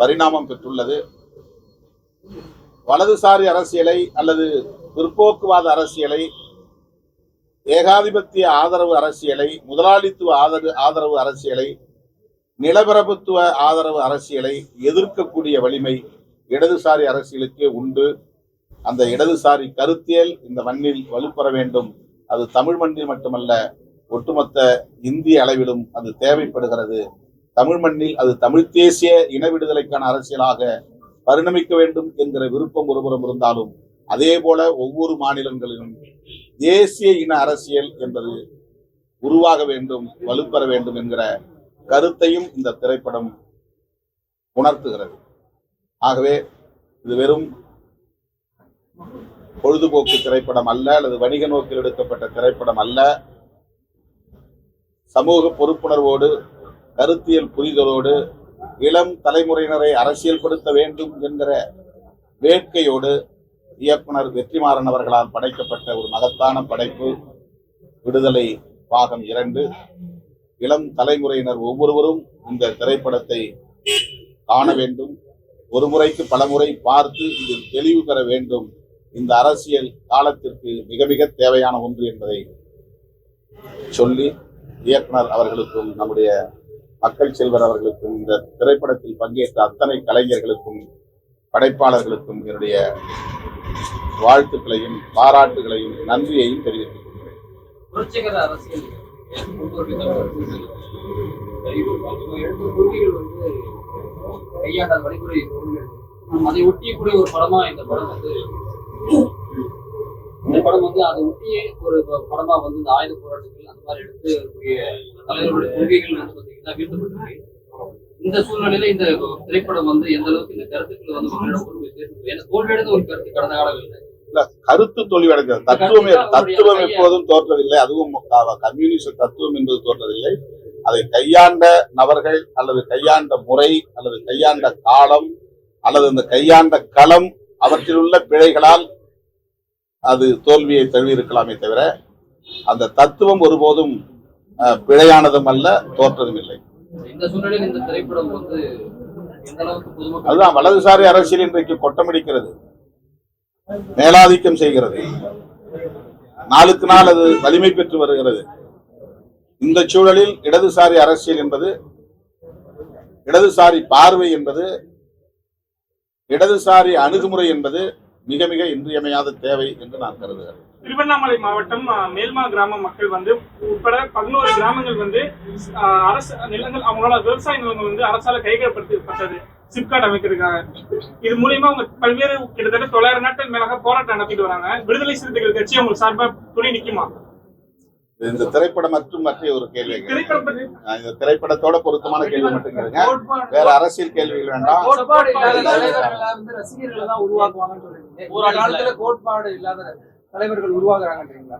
பரிணாமம் பெற்றுள்ளது. வலதுசாரி அரசியலை அல்லது பிற்போக்குவாத அரசியலை ஏகாதிபத்திய ஆதரவு அரசியலை முதலாளித்துவ ஆதரவு ஆதரவு அரசியலை நிலப்பிரபுத்துவ ஆதரவு அரசியலை எதிர்க்கக்கூடிய வலிமை இடதுசாரி அரசியலுக்கே உண்டு. அந்த இடதுசாரி கருத்தியல் இந்த மண்ணில் வலுப்பெற வேண்டும். அது தமிழ் மண்ணில் மட்டுமல்ல ஒட்டுமொத்த இந்திய அளவிலும் அது தேவைப்படுகிறது. தமிழ் மண்ணில் அது தமிழ் தேசிய இன விடுதலைக்கான அரசியலாக பரிணமிக்க வேண்டும் என்கிற விருப்பம் ஒருபுறம் இருந்தாலும் அதே போல ஒவ்வொரு மாநிலங்களிலும் தேசிய இன அரசியல் என்பது உருவாக வேண்டும் வலுப்பெற வேண்டும் என்கிற கருத்தையும் இந்த திரைப்படம் உணர்த்துகிறது. ஆகவே இது வெறும் பொழுதுபோக்கு திரைப்படம் அல்ல அல்லது வணிக நோக்கில் எடுக்கப்பட்ட திரைப்படம் அல்ல. சமூக பொறுப்புணர்வோடு கருத்தியல் புரிதலோடு இளம் தலைமுறையினரை அரசியல்படுத்த வேண்டும் என்கிற வேட்கையோடு இயக்குனர் வெற்றிமாறன் அவர்களால் படைக்கப்பட்ட ஒரு மகத்தான படைப்பு விடுதலை பாகம் இரண்டு. இளம் தலைமுறையினர் ஒவ்வொருவரும் இந்த திரைப்படத்தை காண வேண்டும். ஒரு முறைக்கு பல முறை பார்த்து இதில் தெளிவு பெற வேண்டும். இந்த அரசியல் காலத்திற்கு மிக மிக தேவையான ஒன்று என்பதை சொல்லி இயக்குனர் அவர்களுக்கும் நம்முடைய மக்கள் செல்வர் அவர்களுக்கும் இந்த திரைப்படத்தில் பங்கேற்ற அத்தனை கலைஞர்களுக்கும் படைப்பாளர்களுக்கும் என்னுடைய வாழ்த்துக்களையும் பாராட்டுகளையும் நன்றியையும் தெரிவித்துக் கொள்கிறேன். புரட்சிகர அரசியல் ஒரு அதை ஒட்டியக்கூடிய ஒரு படமா இந்த படம் வந்து இந்த படம் வந்து அதை ஒட்டியே ஒரு படமா வந்து இந்த ஆயுத போராட்டங்கள் அந்த மாதிரி எடுத்து இருக்கக்கூடிய தலைவர்களுடைய கொள்கைகள் வந்து இந்த சூழ்நிலையில இந்த திரைப்படம் வந்து எந்த அளவுக்கு இந்த கருத்துக்களை வந்து மக்களிடம் கொண்டு போய் சேர்த்து ஏன்னா தோல்வியடைந்த ஒரு கருத்து கடந்த காலங்களில். இல்ல கருத்து தோல்வியடைகிறது தத்துவம் தத்துவம் எப்போதும் தோற்றதில்லை. அதுவும் கம்யூனிஸ்ட் தத்துவம் என்பது தோற்றதில்லை. அதை கையாண்ட நபர்கள் அல்லது கையாண்ட முறை அல்லது கையாண்ட காலம் அல்லது அந்த கையாண்ட களம் அவற்றில் உள்ள பிழைகளால் அது தோல்வியை தழுவி இருக்கலாமே தவிர அந்த தத்துவம் ஒருபோதும் பிழையானதும் அல்ல தோற்றதும் இல்லை. அதுதான் வலதுசாரி அரசியல் இன்றைக்கு கொட்டமடிக்கிறது. மேலாதிக்கம் செய்கிறது. நாளுக்கு நாள் அது வலிமை பெற்று வருகிறது. இந்த சூழலில் இடதுசாரி அரசியல் என்பது இடதுசாரி பார்வை என்பது இடதுசாரி அணுகுமுறை என்பது மிக மிக இன்றியமையாத தேவை என்று நான் கருதுகிறேன். திருவண்ணாமலை மாவட்டம் மேல்மா கிராம மக்கள் வந்து உட்பட பதினோரு கிராமங்கள் வந்து அஹ், அரசு நிலங்கள் அவங்களோட விவசாய நிலங்கள் வந்து அரசால கைகப்படுத்தப்பட்டது சிப்காட் அமைக்கிறதுக்காக. இது மூலியமா அவங்க பல்வேறு கிட்டத்தட்ட தொள்ளாயிரம் நாட்கள் மேலாக போராட்டம் நடத்திட்டு வராங்க. விடுதலை சிறுத்தைகள் கட்சி அவங்க சார்பா துணி நிக்குமா? இந்த திரைப்படம் மற்றும் மற்ற ஒரு கேள்வி இந்த திரைப்படத்தோட பொருத்தமான கேள்வி மட்டும் கேளுங்க. வேற அரசியல் கேள்விகள் வேண்டாம். கோட்பாடு இல்லாத தலைவர்கள் வந்து ரசிகர்களை தான் உருவாக்குவாங்கன்னு சொல்றீங்க. ஒரு காலத்துல கோட்பாடு இல்லாத தலைவர்கள் உருவாகுறாங்கன்றீங்களா